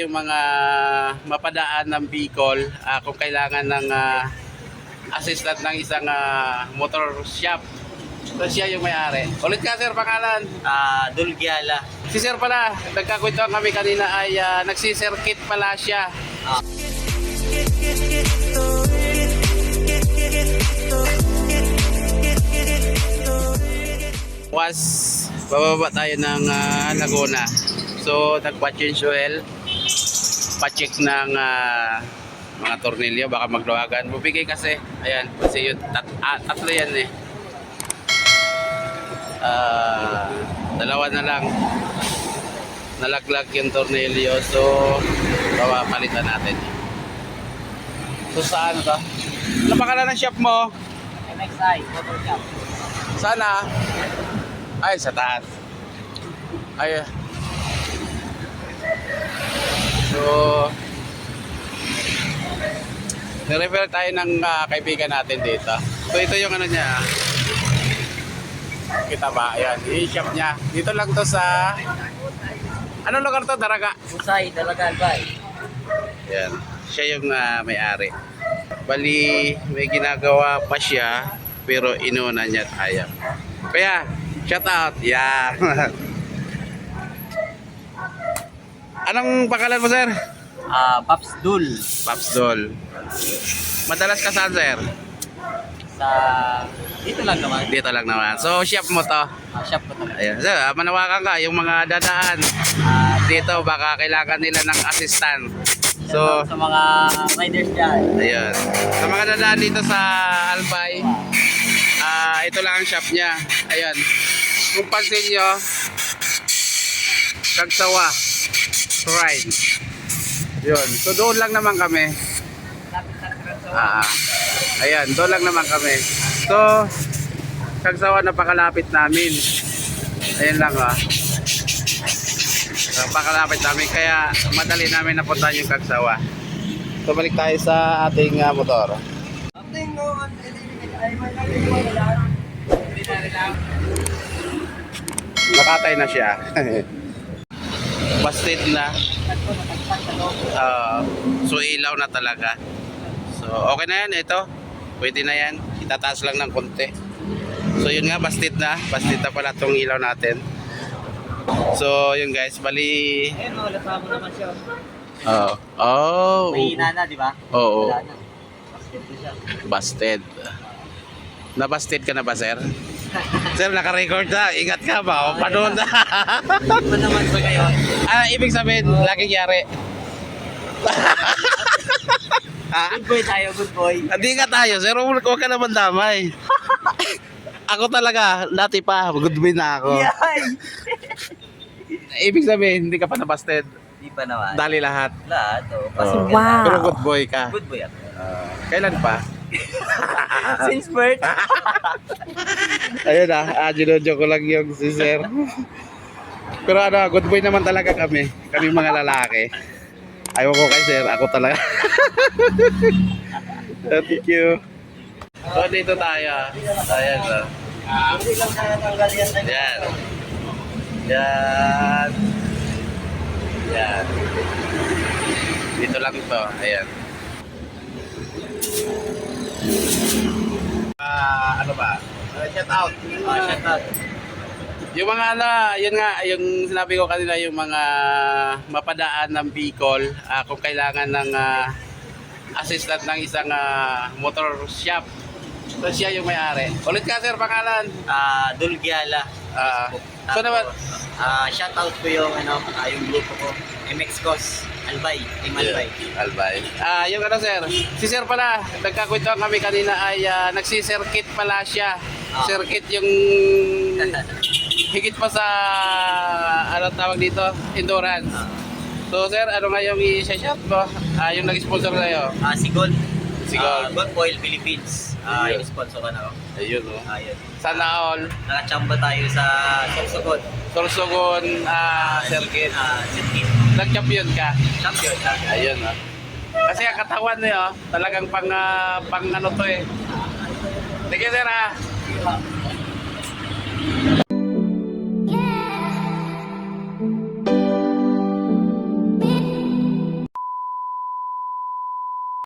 Yung mga mapadaan ng Bicol, ah, kung kailangan ng ah, assistant ng isang ah, motor shop. So siya yung may-ari. Ulit ka sir, pangalan. Ah, Dulgiala. Si sir pala, nagkakwentuhan kami kanina ay uh, nagsisirkit pala siya. Was bababa tayo ng ah, Laguna. So nagpa-change oil, pa-check ng ah, mga tornilyo, baka magluwagan. Bubigay kasi, ayan, kasi yun, tat, ah, tatlo yan eh. Ah, dalawa na lang nalaglag yung tornilyo so papalitan natin so saan to? ano pangalan ng shop mo? MXI, Motor Shop. sana? ay sa taas ay so nirefer tayo ng ah, kaibigan natin dito so ito yung ano niya kita ba? ayan yung shop niya dito lang to sa anong lugar to? Daraga? Usay, Dalagal, bay. Yan. Siya yung ah, may-ari. Bali, may ginagawa pa siya, pero inuna niya tayo. Kaya, shout out. Yan. Anong pangalan mo, sir? Ah, Paps Dul. Paps Dol. Madalas ka saan, sir? Sa... Dito lang naman. Dito lang naman. So, shop mo to. Ah, shop ko to. Ayan. Sir, ah, manawakan ka. Yung mga dadaan Ah, dito, baka kailangan nila ng assistant. So, sa mga riders dyan. Ayun. Sa mga dadaan dito sa Albay, ah ito lang ang shop niya. Ayun. Kung pansin nyo, Kagsawa. Shrine. Yun. So doon lang naman kami. Ah, ayan, doon lang naman kami. So, Kagsawa napakalapit namin. Ayun lang ah. Napakalapit namin kaya madali namin napuntahan yung Kagsawa. So balik tayo sa ating ah, motor. Nakatay na siya. Busted na. Ah, so ilaw na talaga. So okay na yan ito. Pwede na yan. Itataas lang ng konti. So yun nga, busted na. Busted na pala tong ilaw natin. So yun guys, bali... Ayun, wala sa mo naman siya. Oh. Oh. Mahina na, di ba? Oo. Wala na. Basket ko siya. Busted. Ka na ba, sir? sir, naka-record na. Ingat ka ba? O, paano na? Pa naman ba kayo? ah, ibig sabihin, laging yari. ha? Good boy tayo, good boy. Hindi ka tayo, sir. Huwag ka naman damay. ako talaga, dati pa, good boy na ako. Yay! Ibig sabihin, hindi ka pa na-busted. Di pa naman. Dali lahat. Lahat, oh. Pasok Wow. Pero good boy ka. Good boy ako. Ah, kailan pa? Since birth. Ayun ah, ah joke ko lang yung si sir. Pero ano, good boy naman talaga kami. Kami mga lalaki. Ayaw ko kay sir, ako talaga. Thank you. So dito tayo. Ayan. ah. Lang tayo tanggal yan. Yan. Yan. Dito lang to. Ayan. Ah, ano ba? Uh, shout out. Ah, shout out. Yung mga ano, yun nga, yung sinabi ko kanina, yung mga mapadaan ng Bicol, ah, kung kailangan ng ah, assistant ng isang ah, motor shop. So siya yung may-ari. Ulit ka sir, pangalan. Ah, Dulgiala. Ah, so naman, Ah, shout out ko yung ano, ah, yung grupo ko. MX Cos, Albay, Team Albay. Albay. Ah, yung ano sir, si sir pala, nagkakwentuhan kami kanina ay ah, nagsisirkit pala siya. Ah. Circuit yung higit pa sa ano tawag dito, endurance. So sir, ano nga yung i-shout mo? Ah, yung nag-sponsor sa'yo? Ah, si Gold. Si Ah, Gold. Gold Oil Philippines. Ah, Ayun. in-sponsor ka na ako. Ayun oh. Ah, yun. Sana all. Nakachamba tayo sa Sorsogon. Sorsogon ah, circuit. Ah, circuit. Nag-champion ka. Champion. champion. Ayun oh. Kasi ang katawan niya oh, talagang pang, ah, pang ano to eh. Sige sir ah.